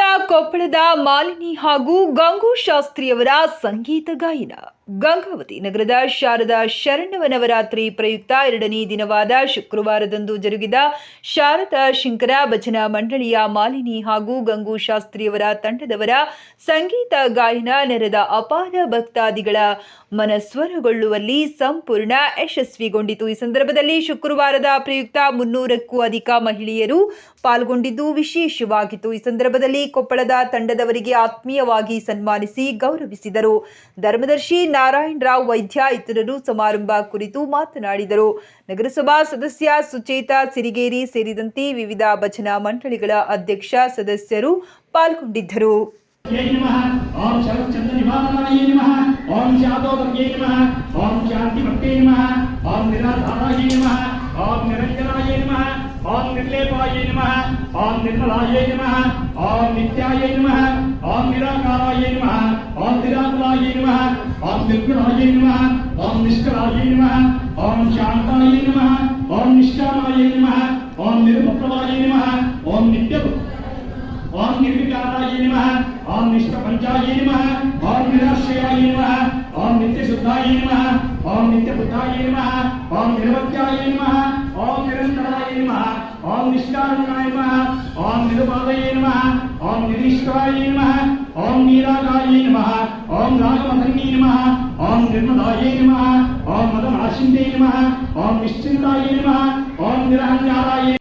ಕೊಪ್ಪಳದ ಮಾಲಿನಿ ಹಾಗೂ ಗಂಗು ಶಾಸ್ತ್ರಿಯವರ ಸಂಗೀತ ಗಾಯನ. ಗಂಗಾವತಿ ನಗರದ ಶಾರದಾ ಶರಣವನವರಾತ್ರಿ ಪ್ರಯುಕ್ತ ಎರಡನೇ ದಿನವಾದ ಶುಕ್ರವಾರದಂದು ಜರುಗಿದ ಶಾರದಾ ಶಂಕರ ಭಜನಾ ಮಂಡಳಿಯ ಮಾಲಿನಿ ಹಾಗೂ ಗಂಗೂ ಶಾಸ್ತ್ರಿಯವರ ತಂಡದವರ ಸಂಗೀತ ಗಾಯನ ನೆರೆದ ಅಪಾರ ಭಕ್ತಾದಿಗಳ ಮನಸ್ವರಗೊಳ್ಳುವಲ್ಲಿ ಸಂಪೂರ್ಣ ಯಶಸ್ವಿಗೊಂಡಿತು. ಈ ಸಂದರ್ಭದಲ್ಲಿ ಶುಕ್ರವಾರದ ಪ್ರಯುಕ್ತ ಮುನ್ನೂರಕ್ಕೂ ಅಧಿಕ ಮಹಿಳೆಯರು ಪಾಲ್ಗೊಂಡಿದ್ದು ವಿಶೇಷವಾಗಿತ್ತು. ಈ ಸಂದರ್ಭದಲ್ಲಿ ಕೊಪ್ಪಳದ ತಂಡದವರಿಗೆ ಆತ್ಮೀಯವಾಗಿ ಸನ್ಮಾನಿಸಿ ಗೌರವಿಸಿದರು. ಧರ್ಮದರ್ಶಿ ನಾರಾಯಣರಾವ್ ವೈದ್ಯ ಇತರರು ಸಮಾರಂಭ ಕುರಿತು ಮಾತನಾಡಿದರು ನಗರಸಭಾ ಸದಸ್ಯ ಸುಚೇತ ಸಿರಿಗೇರಿ ಸೇರಿದಂತೆ ವಿವಿಧ ಭಜನಾ ಮಂಡಳಿಗಳ ಅಧ್ಯಕ್ಷ ಸದಸ್ಯರು ಪಾಲ್ಗೊಂಡಿದ್ದರು ಓಂ ನಿರ್ಲೇಪಾಯ ನಮಃ ಓಂ ನಿರ್ಮಲಾಯ ನಮಃ ಓಂ ನಿತ್ಯಾಯ ನಮಃ ಓಂ ನಿರಾಕಾರಾಯ ನಮಃ ಓಂ ನಿರಾಕುಲಾಯ ನಮಃ నిర్గుణాయ నమ ఓం నిష్కరాయ నమ ఓం శాంతాయ నమ ఓం నిష్కామాయ నమ ఓం నిర్మప్రదాయ నమ ఓం నిత్య ఓం నిర్వికారాయ నమ ఓం నిష్కపంచాయ నమ ఓం నిరాశ్రయాయ నమ ఓం నిత్యశుద్ధాయ నమ ఓం నిత్యబుద్ధాయ నమ ఓం నిర్వత్యాయ నమ ఓం నిరంతరాయ నమ ఓం నిష్కారణాయ నమ ఓం నిరుపాదయ నమ ఓం నిరీశ్వరాయ నమ ఓం నీరాకాయే నమ ఓం రాగమధన్యే నమ ఓం నిర్మదాయే నమ ఓం మదనాశిందే నమ ఓం నిశ్చింతాయే నమ ఓం నిరహంకారాయే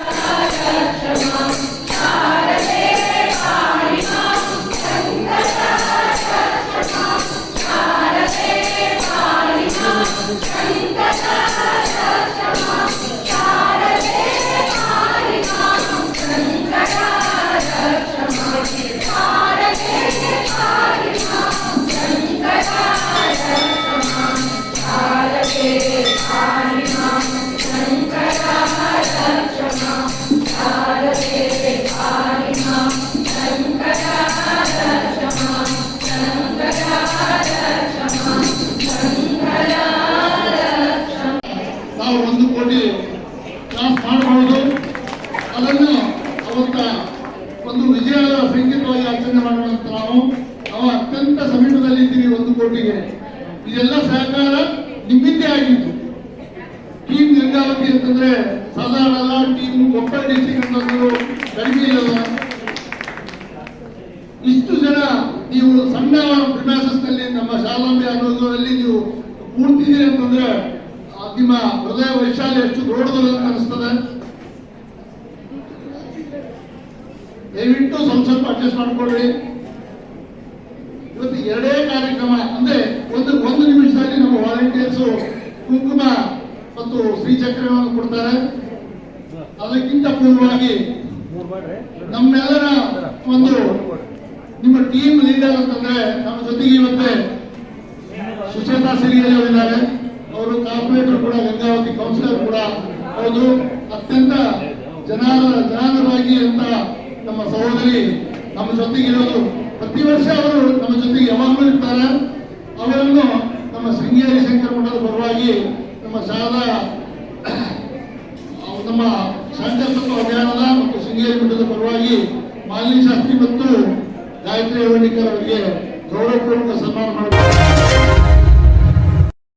ನಾವು ಒಂದು ಕೋಟಿ ಕ್ರಾಸ್ ಮಾಡಬಹುದು. ಅದನ್ನು ಅವತ್ತ ಒಂದು ವಿಜಯದ ಸಂಕೇತವಾಗಿ ಆಚರಣೆ ಮಾಡುವಂತ ನಾವು ನಾವು ಅತ್ಯಂತ ಸಮೀಪದಲ್ಲಿ ಇದ್ದೀವಿ ಒಂದು ಕೋಟಿಗೆ. ಇದೆಲ್ಲ ಸಹಕಾರ ನಿಮ್ಮಿಂದೇ ಆಗಿತ್ತು ಟೀಮ್ ಗಂಗಾವತಿ ಅಂತಂದ್ರೆ ಸಾಧಾರಣ ಅಲ್ಲ ಟೀಮ್ ಕೊಪ್ಪಳ ಡಿಸ್ಟಿಕ್ ಅಂತಂದ್ರು ಇಷ್ಟು ಜನ ನೀವು ಸಣ್ಣ ಪ್ರಿಮ್ಯಾಸಸ್ನಲ್ಲಿ ನಮ್ಮ ಶಾಲಾಂಬೆ ಅನ್ನೋದರಲ್ಲಿ ನೀವು ಕೂಡ್ತಿದ್ದೀರಿ ಅಂತಂದ್ರೆ ನಿಮ್ಮ ಹೃದಯ ವೈಶಾಲ್ಯ ಎಷ್ಟು ದೊಡ್ಡದು ಅನಿಸ್ತದೆ. ದಯವಿಟ್ಟು ಸ್ವಲ್ಪ ಸ್ವಲ್ಪ ಅಡ್ಜಸ್ಟ್ ಮಾಡ್ಕೊಳ್ರಿ ಇವತ್ತು ಎರಡೇ ಕಾರ್ಯಕ್ರಮ, ಅಂದ್ರೆ ಒಂದು ಒಂದು ನಿಮಿಷದಲ್ಲಿ ನಮ್ಮ ವಾಲಂಟಿಯರ್ಸ್ ಕುಂಕುಮ ಮತ್ತು ಶ್ರೀಚಕ್ರವನ್ನು ಕೊಡ್ತಾರೆ. ಅದಕ್ಕಿಂತ ಪೂರ್ವವಾಗಿ ನಮ್ಮೆಲ್ಲರ ಒಂದು ನಿಮ್ಮ ಟೀಮ್ ಲೀಡರ್ ಅಂತಂದ್ರೆ ನಮ್ಮ ಜೊತೆಗೆ ಇವತ್ತೆ ಸುಚೇತಾ ಸಿರಿಗೇರಿ ಅವರಿದ್ದಾರೆ. ಅವರು ಕಾರ್ಪೊರೇಟರ್ ಕೂಡ, ಗಂಗಾವತಿ ಕೌನ್ಸಿಲರ್ ಕೂಡ. ಹೌದು, ಅತ್ಯಂತ ಜನಾರ ಜನಾಂಗವಾಗಿ ಅಂತ ನಮ್ಮ ಸಹೋದರಿ ನಮ್ಮ ಜೊತೆಗೆ ಇರೋದು. ಪ್ರತಿ ವರ್ಷ ಅವರು ನಮ್ಮ ಜೊತೆಗೆ ಯಾವಾಗಲೂ ಇರ್ತಾರೆ. ಅವರನ್ನು ನಮ್ಮ ಶೃಂಗೇರಿ ಶಂಕರ ಮಠದ ಪರವಾಗಿ ನಮ್ಮ ಅವು ನಮ್ಮ ಶಾಂತತ್ವ ಅಭಿಯಾನದ ಮತ್ತು ಶೃಂಗೇರಿ ಮಠದ ಪರವಾಗಿ ಮಾಲಿನಿ ಶಾಸ್ತ್ರಿ ಮತ್ತು ಗಾಯತ್ರಿ ಅವರಿಗೆ ಗೌರವಪೂರ್ವಕ ಸನ್ಮಾನ ಮಾಡಬೇಕು